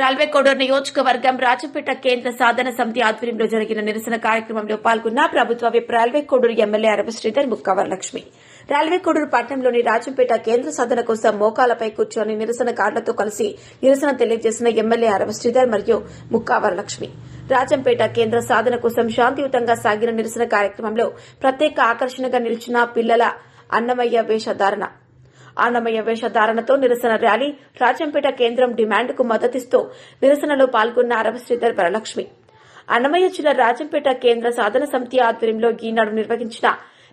రాల్వేకోడూరు నియోజకవర్గం రాజంపేట కేంద్ర సాధన సమితి ఆధ్వర్యంలో జరిగిన నిరసన కార్యక్రమంలో పాల్గొన్న ప్రభుత్వ విప్ కోడూరు ఎమ్మెల్యే అరవ శ్రీధర్ ముక్కవరలక్ష్మి. రాల్వేకోడూరు పట్టణంలోని రాజంపేట కేంద్ర సాధన కోసం మోకాలపై కూర్చొని నిరసనకారులతో కలిసి నిరసన తెలియజేసిన ఎమ్మెల్యే అరవ శ్రీధర్ మరియు ముక్కావరలక్ష్మి. రాజంపేట కేంద్ర సాధన కోసం శాంతియుతంగా సాగిన నిరసన కార్యక్రమంలో ప్రత్యేక ఆకర్షణగా నిలిచిన పిల్లల అన్నమయ్య వేషధారణ. అన్నమయ్య వేషధారణతో నిరసన ర్యాలీ రాజంపేట కేంద్రం డిమాండ్కు మద్దతిస్తూ నిరసనలో పాల్గొన్న అరవ శ్రీధర్ వరలక్ష్మి. అన్నమయ్య జిల్లా రాజంపేట కేంద్ర సాధన సమితి ఆధ్వర్యంలో ఈనాడు నిర్వహించిన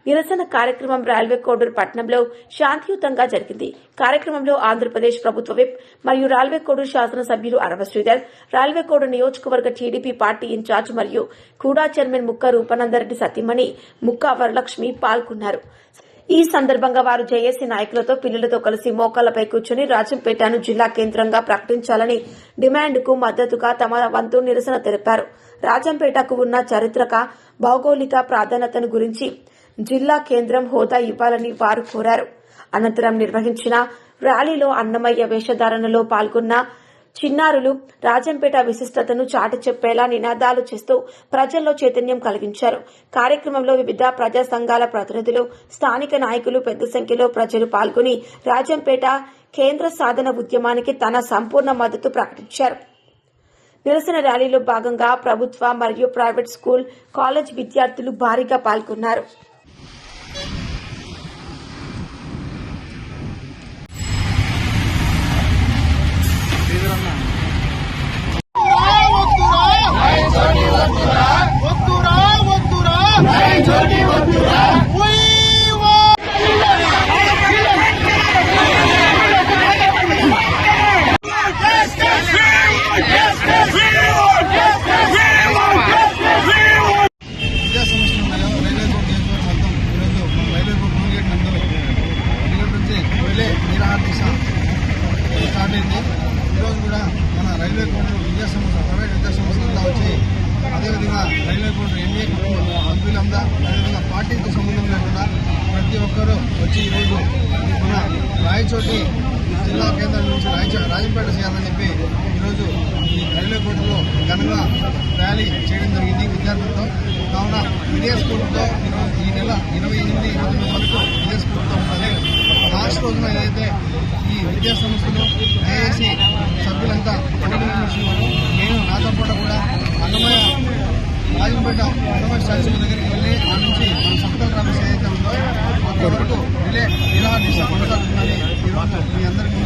నిరసన కార్యక్రమం రైల్వే కోడూరు పట్టణంలో శాంతియుతంగా జరిగింది. కార్యక్రమంలో ఆంధ్రప్రదేశ్ ప్రభుత్వ విప్ మరియు రైల్వే కోడూరు శాసనసభ్యులు అరవ శ్రీధర్ రైల్వే కోడూరు నియోజకవర్గ టీడీపీ పార్టీ ఇన్ఛార్జ్ మరియు కూడా చైర్మన్ ముక్క రూపానందరెడ్డి సతీమణి ముక్క వరలక్ష్మి పాల్గొన్నారు. ఈ సందర్భంగా వారు జేఏసీ నాయకులతో పిల్లలతో కలిసి మోకాళ్ళపై కూర్చుని రాజంపేటను జిల్లా కేంద్రంగా ప్రకటించాలని డిమాండ్కు మద్దతుగా తమ వంతు నిరసన తెలిపారు. రాజంపేటకు ఉన్న చారిత్రక భౌగోళిక ప్రాధాన్యతను గురించి జిల్లా కేంద్రం హోదా ఇవ్వాలని వారు కోరారు. అనంతరం నిర్వహించిన ర్యాలీలో అన్నమయ్య వేషధారణలో పాల్గొన్న చిన్నారులు రాజంపేట విశిష్టతను చాటి చెప్పేలా నినాదాలు చేస్తూ ప్రజల్లో చైతన్యం కలిగించారు. కార్యక్రమంలో వివిధ ప్రజా సంఘాల ప్రతినిధులు స్థానిక నాయకులు పెద్ద సంఖ్యలో ప్రజలు పాల్గొని రాజంపేట కేంద్ర సాధన ఉద్యమానికి తన సంపూర్ణ మద్దతు ప్రకటించారు. నిరసన ర్యాలీలో భాగంగా ప్రభుత్వ మరియు ప్రైవేట్ స్కూల్ కాలేజ్ విద్యార్థులు భారీగా పాల్గొన్నారు. స్టార్ట్ అయింది ఈరోజు కూడా మన రైల్వే బోర్డు విద్యా సంస్థ ప్రైవేట్ విద్యా సంస్థలంతా వచ్చి అదేవిధంగా రైల్వే బోర్డు ఎన్ఏ సభ్యులంతా అదేవిధంగా పార్టీతో సంబంధం లేకుండా ప్రతి ఒక్కరూ వచ్చి ఈరోజు మన రాయచోటి జిల్లా కేంద్రం నుంచి రాయచో రాజంపేట చేయాలని చెప్పి ఈరోజు ఈ రైల్వే కోర్టులో ఘనంగా ర్యాలీ చేయడం జరిగింది విద్యార్థులతో. కావున ఇదే స్కూల్తో ఈరోజు ఈ నెల ఇరవై ఎనిమిది ఇరవై వరకు ఇదే స్కూల్తో ఉంటుంది లాస్ట్ రోజున ఏదైతే ఈ విద్యా సంస్థలు ఏఏసీ అన్నమయ్య స్టాచ్యూ దగ్గరికి వెళ్ళి ఆ నుంచి మన సప్తల ట్రాఫిక్స్ ఏదైతే ఉందో అక్కడ వరకు రిలే నిరాహార కొనసాగుతుందని మీ అందరికీ